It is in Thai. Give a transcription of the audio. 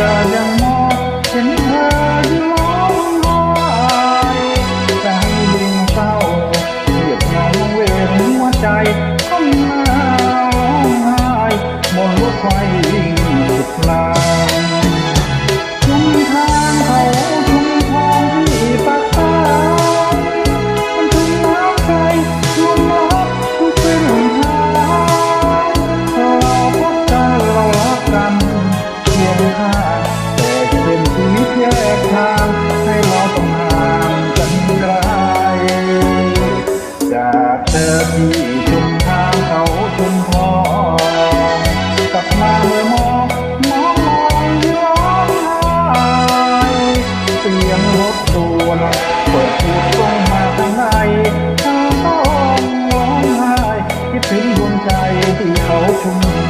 อนจะยังมองเห็นเธอที่ร้องไห้ใจดึงเศร้าเหยียดเหงาเวรหัวใจก็มาร้องไห้บนรถไฟ เธอที่ชุมทางเขาชุมพอกลับมาเมื่อมองมองมองย้องไห้เสียงรถด่วนเปิดปูดตรงมาทางในข้าต้องร้องไห้คิดถึงดวงใจที่เขาชุม